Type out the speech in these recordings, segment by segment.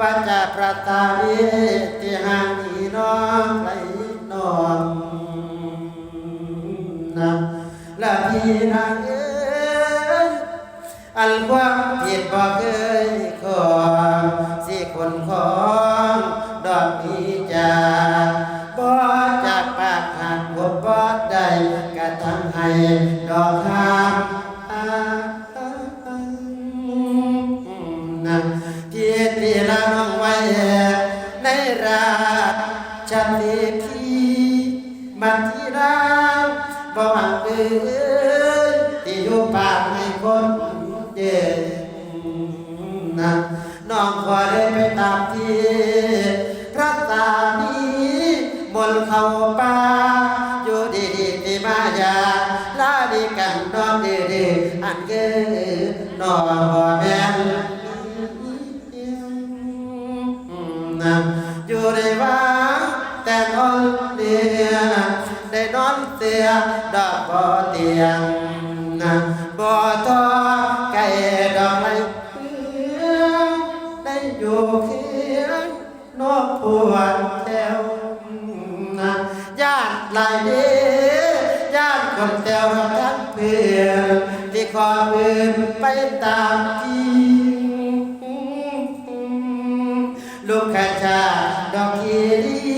ว่าจะประตานีที่หางนี้น้องไหลน้องนะและพี่นางเอ้ยอันความผิดบ่เคยขอสิคนของดอกนี้จาบ่จากปากหักบ่บ่ได้กระทำให้ดอก รักฉันนี้พี่มันที่รักบ่หวังเอ้ยที่อยู่ปากให้คนเย็นนะน้องขอได้ไปตามที่พระตานีมนเข้าป่าอยู่ดีดีที่มายาลาดีกันน้องดีดีอันเกอน้อง ดอกบ่เตียงนะบ่ทอไก่ดอกไรเพื่อนได้อยู่เคียงนกปวดแถวนะญาติหลายเด้ญาติคนแถวเราทั้งเพื่อนที่ขออื่นไปตามที่ลูกข้าชาดอกขีรี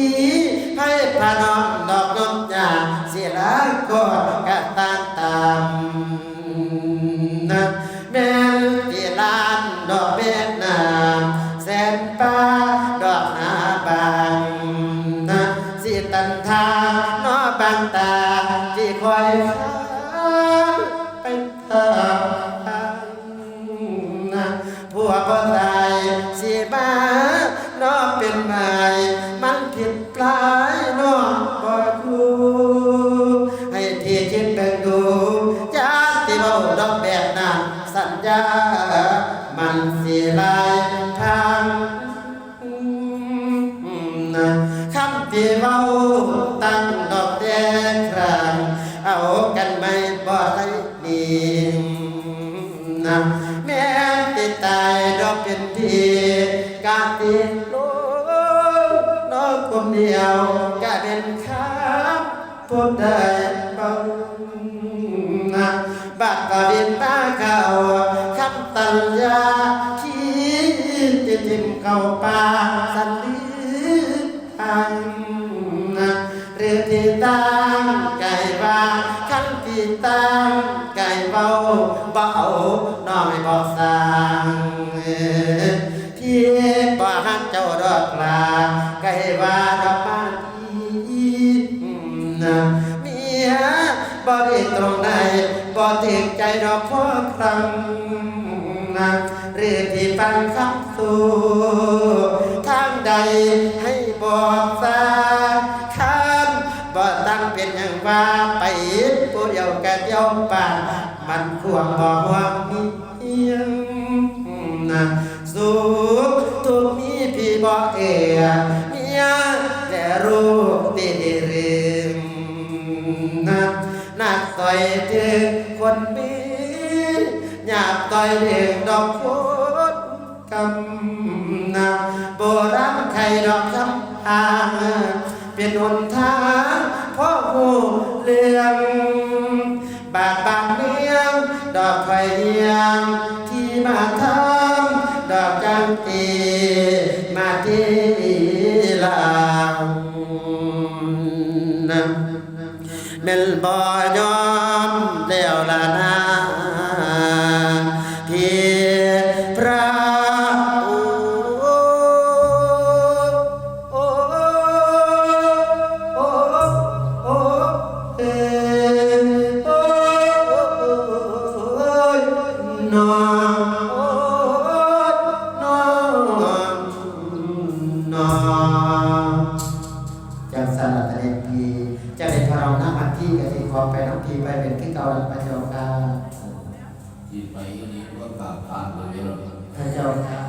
แล้วก็กะตามตามนะแม่ที่ลานดอกเบ็ดนามแสนป้าดอกนาบางนะสิตันทานอบางตาที่คอยข้าเป็นตานะผัวก็ตายสิบ้านอเป็นไม้มันผิดปลาย สัญญา มันสิลายทางคำที่เว้าตั้งดอกแดงครางเอากันไม่บ่ได้ดีนะแม่ติดตายดอกเป็นทีกาติดโลกน้องคนเดียวกะเป็นครับพูดได้ บัดกะบินมาเข้าคำตัญญาคิดจะจิ้มเข้าป่าสันลือทางเรือที่ตั้งไก่ว่าขันที่ตั้งไก่เบาเบาน้อยบอกสร้างที่บ่หักเจ้าดอกลาไก่ว่า ถึงใจดอกพ่อครั้งนะเรือที่ฟังคำสู่ทางใดให้บอกสาคันบ่ตั้งเป็นอย่างว่าไปผู้เดียวกันเดียวป่ามันควรบ่ห่วงมีเอียงนะสุขทุกมีพี่บ่เอียเมียและลูกตีดี นักต่อยเจอคนมีหยาบต่อยเรียงดอกโคตรกำนะโบราณไทยดอกคำพางเป็นหนทางพ่อหูเรื่องบาดบางเลี้ยงดอกไฟเลี้ยงที่มาทำดอกจังตีมาที่ลาวนะ เมลบอยอมเดียวละนาที่พระโอ้โอ้โอ้โอ้เอ้โอ้ยนอน ที่กะทิขอไปน้ำทีไปเป็นที่เก่าลังพระเจ้าค่ะจิตไปอยู่นี่ก็กลับผ่านไปเรื่อยพระเจ้าค่ะ